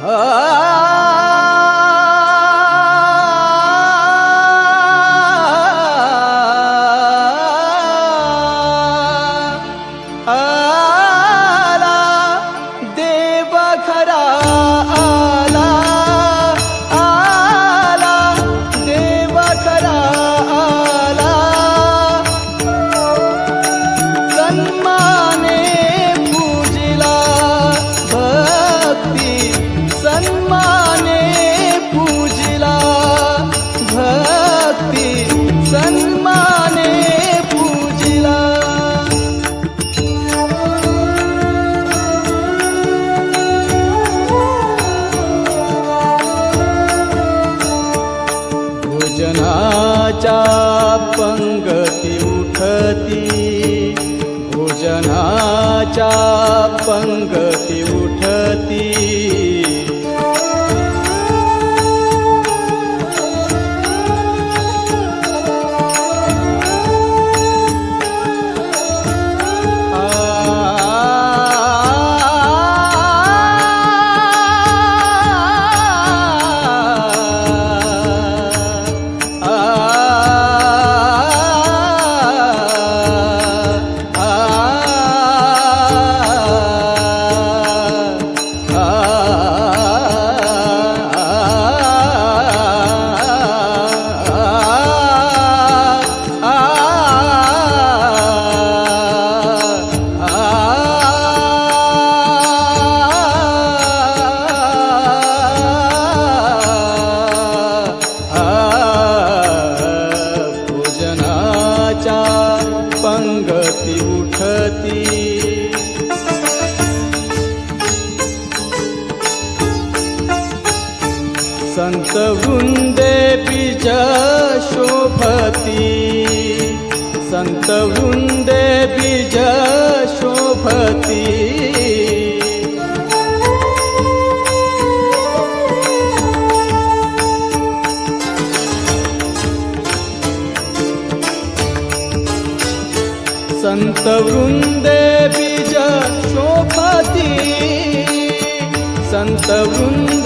आला देव खरा. भोजनाच्या पंगती उठती. भोजनाच्या पंगती उठती. पंगती उठती. संत वृंदे बीज शोभती. संत वृंदे बीज शोभती. संत वृंदे बीज शोभती. संत वृंदे